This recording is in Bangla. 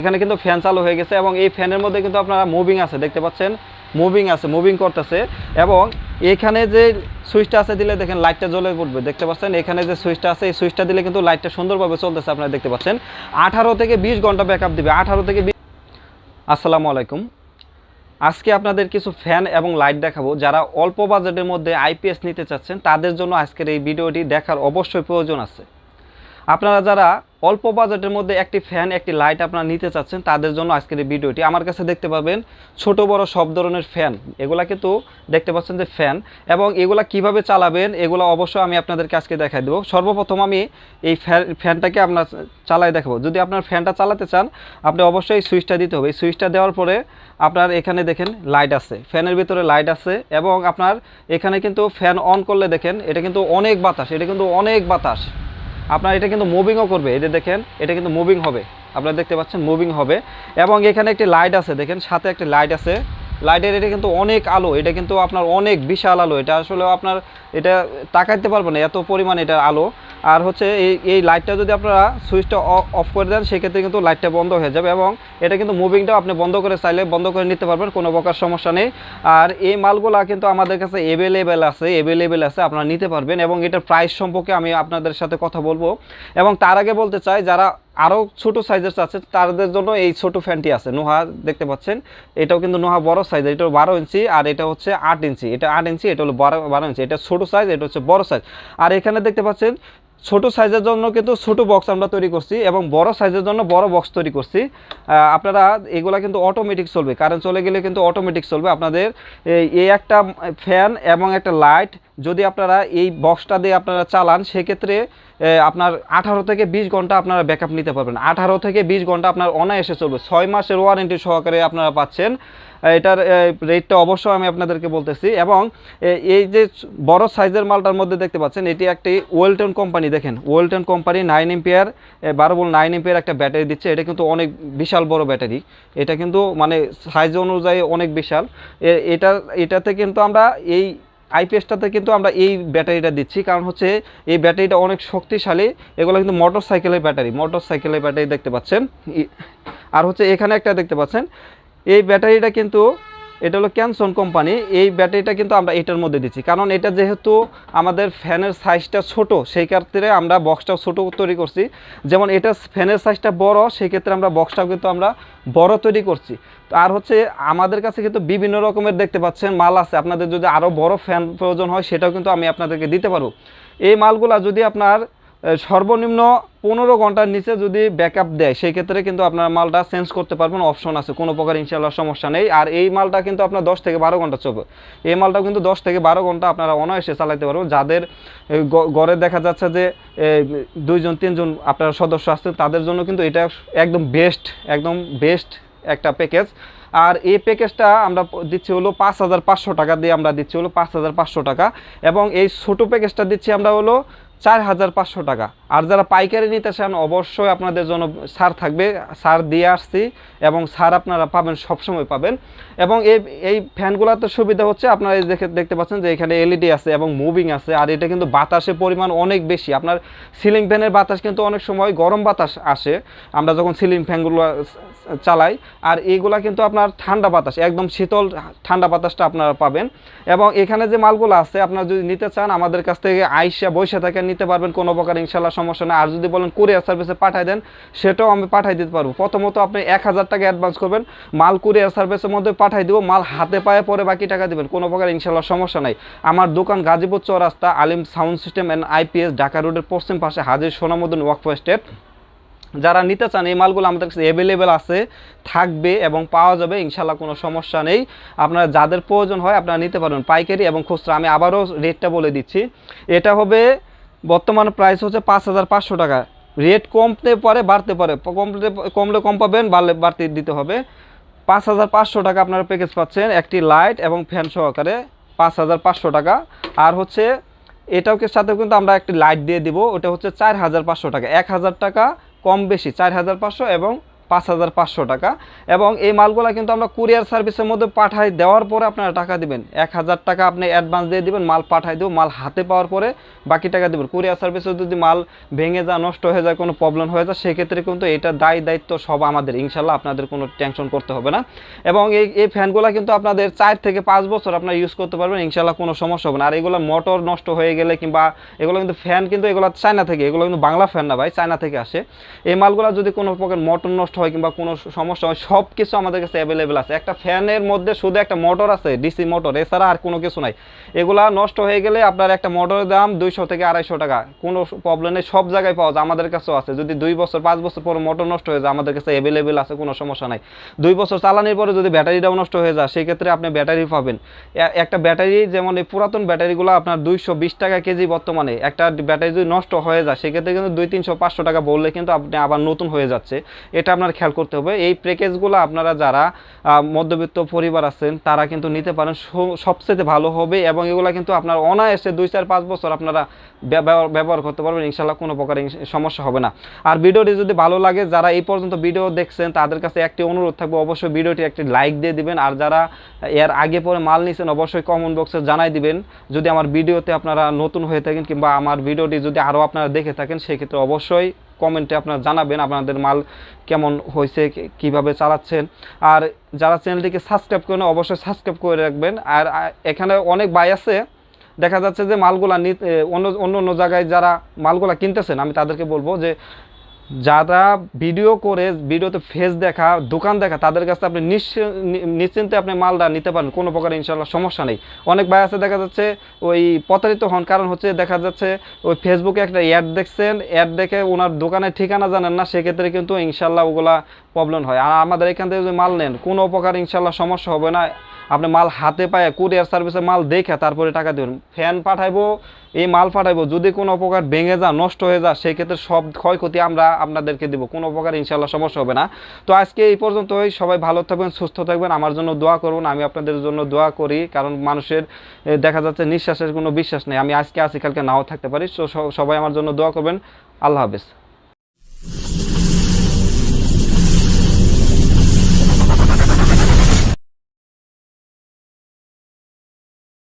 এখানে কিন্তু ফ্যান চালু হয়ে গেছে এবং এই ফ্যানের মধ্যে কিন্তু আপনারা মুভিং আছে, দেখতে পাচ্ছেন? মুভিং আছে মুভিং করতেছে এবং এখানে যে সুইচটা আছে দিলে দেখেন লাইটটা জ্বলে পড়বে দেখতে পাচ্ছেন? এখানে যে সুইচটা আছে, এই সুইচটা দিলে কিন্তু লাইটটা সুন্দরভাবে চলতেছে, আপনারা দেখতে পাচ্ছেন? আঠারো থেকে বিশ ঘণ্টা ব্যাকআপ দিবে। আঠারো থেকে আসসালামু আলাইকুম। আজকে আপনাদের কিছু ফ্যান এবং লাইট দেখাবো। যারা অল্প বাজেটের মধ্যে আইপিএস নিতে চাচ্ছেন, তাদের জন্য আজকের এই ভিডিওটি দেখার অবশ্যই প্রয়োজন আছে। আপনারা যারা অল্প বাজেটের মধ্যে একটি ফ্যান একটি লাইট আপনারা নিতে চাচ্ছেন, তাদের জন্য আজকের এই ভিডিওটি আমার কাছে দেখতে পাবেন ছোট, বড় সব ধরনের ফ্যান এগুলা কিন্তু দেখতে পাচ্ছেন যে ফ্যান এবং এগুলা কীভাবে চালাবেন, এগুলো অবশ্যই আমি আপনাদেরকে আজকে দেখাই দেবো। সর্বপ্রথম আমি এই ফ্যান ফ্যানটাকে আপনার চালাই দেখাবো। যদি আপনার ফ্যানটা চালাতে চান, আপনি অবশ্যই সুইচটা দিতে হবে। এই সুইচটা দেওয়ার পরে আপনার এখানে দেখেন লাইট আছে। ফ্যানের ভিতরে লাইট আছে এবং আপনার এখানে কিন্তু ফ্যান অন করলে দেখেন, এটা কিন্তু অনেক বাতাস, এটা কিন্তু অনেক বাতাস। আপনার এটা কিন্তু মুভিংও করবে এটা দেখেন, এটা কিন্তু মুভিং হবে। আপনারা দেখতে পাচ্ছেন মুভিং হবে। এবং এখানে একটি লাইট আছে, দেখেন, সাথে একটি লাইট আছে। লাইটের এটা কিন্তু অনেক আলো, এটা কিন্তু আপনার অনেক বিশাল আলো। এটা আসলে আপনার, এটা তাকাইতে পারবেন না, এত পরিমাণ এটার আলো। আর হচ্ছে এই এই লাইটটা যদি আপনারা সুইচটা অফ করে দেন, সেক্ষেত্রে কিন্তু লাইটটা বন্ধ হয়ে যাবে এবং এটা কিন্তু মুভিংটাও আপনি বন্ধ করে চাইলে বন্ধ করে নিতে পারবেন, কোনো প্রকার সমস্যা নেই। আর এই মালগুলা কিন্তু আমাদের কাছে অ্যাভেলেবেল আছে অ্যাভেলেবেল আছে, আপনারা নিতে পারবেন এবং এটার প্রাইস সম্পর্কে আমি আপনাদের সাথে কথা বলব। এবং তার আগে বলতে চাই, যারা আরও ছোট সাইজের আছে, তাদের জন্য এই ছোট ফ্যানটি আছে, নোহা দেখতে পাচ্ছেন। এটাও কিন্তু নোহা বড় সাইজ এটা বারো ইঞ্চি আর এটা হচ্ছে আট ইঞ্চি। এটা আট ইঞ্চি, এটা হলো বারো বারো ইঞ্চি। এটা ছোট সাইজ এটা হচ্ছে বড় সাইজ আর এখানে দেখতে পাচ্ছেন ছোট সাইজের জন্য কিন্তু ছোট বক্স আমরা তৈরি করছি এবং বড় সাইজের জন্য বড় বক্স তৈরি করছি। আপনারা এগুলা কিন্তু অটোমেটিক চলবে। কারেন্ট চলে গেলে কিন্তু অটোমেটিক চলবে। আপনাদের এই- একটা ফ্যান এবং একটা লাইট যদি আপনারা এই বক্সটা দিয়ে আপনারা চালান, সেক্ষেত্রে আপনার আঠারো থেকে বিশ ঘণ্টা আপনারা ব্যাকআপ নিতে পারবেন। আঠারো থেকে বিশ ঘণ্টা আপনার অনায়াসে চলবে। ছয় মাসের ওয়ারেন্টি সহকারে আপনারা পাচ্ছেন। এটার রেটটা অবশ্যই আমি আপনাদেরকে বলতেছি। এবং এই যে বড় সাইজের মালটার মধ্যে দেখতে পাচ্ছেন, এটি একটি ওয়েলটন কোম্পানি দেখেন। ওয়েলটন কোম্পানি নাইন এম্পিয়ার বারো বল নাইন এম্পিয়ার একটা ব্যাটারি দিচ্ছে। এটা কিন্তু অনেক বিশাল বড় ব্যাটারি। এটা কিন্তু মানে সাইজ অনুযায়ী অনেক বিশাল। এটা, এটাতে কিন্তু আমরা এই আইপিএসটাতে কিন্তু আমরা এই ব্যাটারিটা দিচ্ছি। কারণ হচ্ছে, এই ব্যাটারিটা অনেক শক্তিশালী। এগুলো কিন্তু মোটর সাইকেলের ব্যাটারি মোটর সাইকেলের ব্যাটারি দেখতে পাচ্ছেন। আর হচ্ছে এখানে একটা দেখতে পাচ্ছেন এই ব্যাটারিটা কিন্তু, এটা হলো ক্যানসন কোম্পানি এই ব্যাটারিটা কিন্তু আমরা এটার মধ্যে দিচ্ছি। কারণ এটা যেহেতু আমাদের ফ্যানের সাইজটা ছোট, সেই ক্ষেত্রে আমরা বক্সটাও ছোট তৈরি করছি। যেমন এটা ফ্যানের সাইজটা বড়, সেই ক্ষেত্রে আমরা বক্সটাও কিন্তু আমরা বড় তৈরি করছি। আর হচ্ছে আমাদের কাছে কিন্তু বিভিন্ন রকমের দেখতে পাচ্ছেন মাল আছে। আপনাদের যদি আরও বড় ফ্যান প্রয়োজন হয়, সেটাও কিন্তু আমি আপনাদেরকে দিতে পারব। এই মালগুলা যদি আপনার সর্বনিম্ন পনেরো ঘণ্টার নিচে যদি ব্যাকআপ দেয়, সেই ক্ষেত্রে কিন্তু আপনার মালটা চেঞ্জ করতে পারবেন অপশন আছে, কোনো প্রকার ইনশাল্লাহ সমস্যা নেই। আর এই মালটা কিন্তু আপনার দশ থেকে বারো ঘণ্টা চলবে। এই মালটাও কিন্তু দশ থেকে বারো ঘণ্টা আপনারা অনায়াসে চালাতে পারবেন। যাদের গড়ে দেখা যাচ্ছে যে দুইজন, তিনজন আপনার সদস্য আছে, তাদের জন্য কিন্তু এটা একদম বেস্ট একদম বেস্ট একটা প্যাকেজ আর এই প্যাকেজটা আমরা দিচ্ছি হলো পাঁচ হাজার পাঁচশো টাকা দিয়ে আমরা দিচ্ছি হলো পাঁচ হাজার পাঁচশো টাকা। এবং এই ছোটো প্যাকেজটা দিচ্ছি আমরা হলো চার হাজার পাঁচশো টাকা। আর যারা পাইকারি নিতে চান, অবশ্যই আপনাদের জন্য সার থাকবে। সার দিয়ে আসছি এবং সার আপনারা পাবেন, সবসময় পাবেন। এবং এই এই ফ্যানগুলোতে সুবিধা হচ্ছে, আপনারা এই দেখে, দেখতে পাচ্ছেন যে এখানে এলইডি আছে এবং মুভিং আছে। আর এটা কিন্তু বাতাসের পরিমাণ অনেক বেশি। আপনার সিলিং ফ্যানের বাতাস কিন্তু অনেক সময় গরম বাতাস আসে। আমরা যখন সিলিং ফ্যানগুলো চালাই, আর এইগুলা কিন্তু আপনার ঠান্ডা বাতাস, একদম শীতল ঠান্ডা বাতাসটা আপনারা পাবেন। এবং এখানে যে মালগুলো আছে, আপনারা যদি নিতে চান, আমাদের কাছ থেকে আইসা বৈশা থেকে নিতে পারবেন, কোনো প্রকার ইনশাল্লাহ সমস্যা নেই। আর যদি বলেন কুরিয়ার সার্ভিসে পাঠাই দেন, সেটাও আমি পাঠাই দিতে পারব। প্রথমত আপনি এক হাজার টাকা অ্যাডভান্স করবেন, মাল কুরিয়ার সার্ভিসের মধ্যে পাঠাই দিব, মাল হাতে পায়ে পরে বাকি টাকা দিবেন, কোনো প্রকার ইনশাল্লাহ সমস্যা নাই। আমার দোকান Gazipur Chowrasta, Alim sound system and IPS Dhaka রোডের পশ্চিম পাশে হাজির সোনামুদ্দিন ওয়াকফ স্টেট। যারা নিতে চান, এই মালগুলো আমাদের কাছে অ্যাভেলেবেল আছে, থাকবে এবং পাওয়া যাবে, ইনশাল্লাহ কোনো সমস্যা নেই। আপনারা যাদের প্রয়োজন হয়, আপনারা নিতে পারবেন পাইকারি এবং খুচরা। আমি আবারও রেটটা বলে দিচ্ছি। এটা হবে বর্তমান প্রাইস হচ্ছে পাঁচ হাজার পাঁচশো টাকা। রেট কমতে পারে, বাড়তে পারে। কমতে কমলে কম পাবেন, বাড়লে, বাড়তে দিতে হবে। পাঁচ হাজার পাঁচশো টাকা আপনারা প্যাকেজ পাচ্ছেন, একটি লাইট এবং ফ্যান সহকারে পাঁচ হাজার পাঁচশো টাকা। আর হচ্ছে, এটাও কে সাথে কিন্তু আমরা একটি লাইট দিয়ে দিব, ওটা হচ্ছে চার হাজার পাঁচশো টাকা। এক হাজার টাকা কম বেশি, চার হাজার পাঁচশো এবং পাঁচ হাজার পাঁচশো টাকা। এবং এই মালগুলো কিন্তু আমরা কুরিয়ার সার্ভিসের মধ্যে পাঠাই, দেওয়ার পরে আপনারা টাকা দিবেন। এক হাজার টাকা আপনি অ্যাডভান্স দিয়ে দিবেন, মাল পাঠাই দেবো, মাল হাতে পাওয়ার পরে বাকি টাকা দেবেন। কুরিয়ার সার্ভিসে যদি মাল ভেঙে যায়, নষ্ট হয়ে যায়, কোনো প্রবলেম হয়ে যায়, সেক্ষেত্রে কিন্তু এটা দায় দায়িত্ব সব আমাদের। ইনশাল্লাহ আপনাদের কোনো টেনশন করতে হবে না। এবং এই এই ফ্যানগুলো কিন্তু আপনাদের চার থেকে পাঁচ বছর আপনারা ইউজ করতে পারবেন ইনশাল্লাহ কোনো সমস্যা হবে না। আর এগুলো মোটর নষ্ট হয়ে গেলে কিংবা এগুলো কিন্তু ফ্যান কিন্তু এগুলো চায়না থেকে, এগুলো কিন্তু বাংলা ফ্যান না ভাই, চায়না থেকে আসে। এই মালগুলো যদি কোনো প্রকার মোটর নষ্ট হয় কিংবা কোনো সমস্যা হয় সব কিছু আমাদের কাছে অ্যাভেলেবেল আছে। একটা ফ্যানের মধ্যে শুধু একটা মোটর আছে ডিসি মোটর এছাড়া আর কোনো কিছু নাই। এগুলা নষ্ট হয়ে গেলে আপনার একটা মোটরের দাম দুইশো থেকে আড়াইশো টাকা। কোনো প্রবলেম নেই, সব জায়গায় পাওয়া যায়। আমাদের কাছেও আছে। যদি দুই বছর, পাঁচ বছর পর মোটর নষ্ট হয়ে যায়, আমাদের কাছে অ্যাভেলেবেল আছে, কোনো সমস্যা নাই। দুই বছর চালানোর পরে যদি ব্যাটারিটাও নষ্ট হয়ে যায় সেই ক্ষেত্রে আপনি ব্যাটারি পাবেন। একটা ব্যাটারি যেমন এই পুরাতন ব্যাটারিগুলো আপনার দুইশো বিশ টাকা কেজি বর্তমানে, একটা ব্যাটারি যদি নষ্ট হয়ে যায়, সেক্ষেত্রে কিন্তু দুই, তিনশো, পাঁচশো টাকা বললে কিন্তু আপনি আবার নতুন হয়ে যাচ্ছে। এটা খেয়াল করতে হবে, এই প্যাকেজগুলো আপনারা যারা মধ্যবিত্ত পরিবার আছেন, তারা কিন্তু নিতে পারেন সবচেয়ে ভালো হবে এবং এগুলো কিন্তু আপনার অনায়াসে দুই চার পাঁচ বছর আপনারা ব্যবহার করতে পারবেন ইনশাল্লাহ কোনো প্রকার সমস্যা হবে না। আর ভিডিওটি যদি ভালো লাগে, যারা এই পর্যন্ত ভিডিও দেখছেন, তাদের কাছে একটি অনুরোধ থাকবে, অবশ্যই ভিডিওটি একটি লাইক দিয়ে দিবেন, আর যারা এর আগে পরে মাল নিছেন, অবশ্যই কমেন্ট বক্সে জানাই দিবেন। যদি আমার ভিডিওতে আপনারা নতুন হয়ে থাকেন, কিংবা আমার ভিডিওটি যদি আরও আপনারা দেখে থাকেন, সেক্ষেত্রে অবশ্যই কমেন্টে আপনারা জানাবেন আপনাদের মাল কেমন হয়েছে, কীভাবে চালাচ্ছেন। আর যারা চ্যানেলটিকে সাবস্ক্রাইব করেন অবশ্যই সাবস্ক্রাইব করে রাখবেন। আর এখানে অনেক ভাই আছে, দেখা যাচ্ছে যে মালগুলা অন্য অন্য অন্য জায়গায় যারা মালগুলা কিনতেছেন, আমি তাদেরকে বলব যে যারা ভিডিও করে, ভিডিওতে ফেস দেখা, দোকান দেখা, তাদের কাছে আপনি নিশ্চি- নিশ্চিন্তে আপনি মালটা নিতে পারেন, কোনো প্রকার ইনশাল্লাহ সমস্যা নেই। অনেক ভাই আছে, দেখা যাচ্ছে ওই প্রতারিত হন, কারণ হচ্ছে দেখা যাচ্ছে ওই ফেসবুকে একটা অ্যাড দেখছেন অ্যাড দেখে ওনার দোকানের ঠিকানা জানেন না, সেক্ষেত্রে কিন্তু ইনশাল্লাহ ওগুলা প্রবলেম হয়। আর আমাদের এখান থেকে যদি মাল নেন, কোনো প্রকার ইনশাল্লাহ সমস্যা হবে না। আপনি মাল হাতে পায়ে কুরিয়ার সার্ভিসে মাল দেখে তারপরে টাকা দেবেন। ফ্যান পাঠাইবো, এই মাল পাঠাইবো, যদি কোনো প্রকার ভেঙে যা নষ্ট হয়ে যা সেই ক্ষেত্রে সব ক্ষয়ক্ষতি আমরা আপনাদেরকে দেবো। কোনো প্রকার ইনশাল্লাহ সমস্যা হবে না। তো আজকে এই পর্যন্তই। সবাই ভালো থাকবেন, সুস্থ থাকবেন। আমার জন্য দোয়া করুন। আমি আপনাদের জন্য দোয়া করি, কারণ মানুষের দেখা যাচ্ছে নিঃশ্বাসের কোনো বিশ্বাস নেই। আমি আজকে আছি, কালকে নাও থাকতে পারি। সবাই আমার জন্য দোয়া করবেন। আল্লাহ হাফেজ।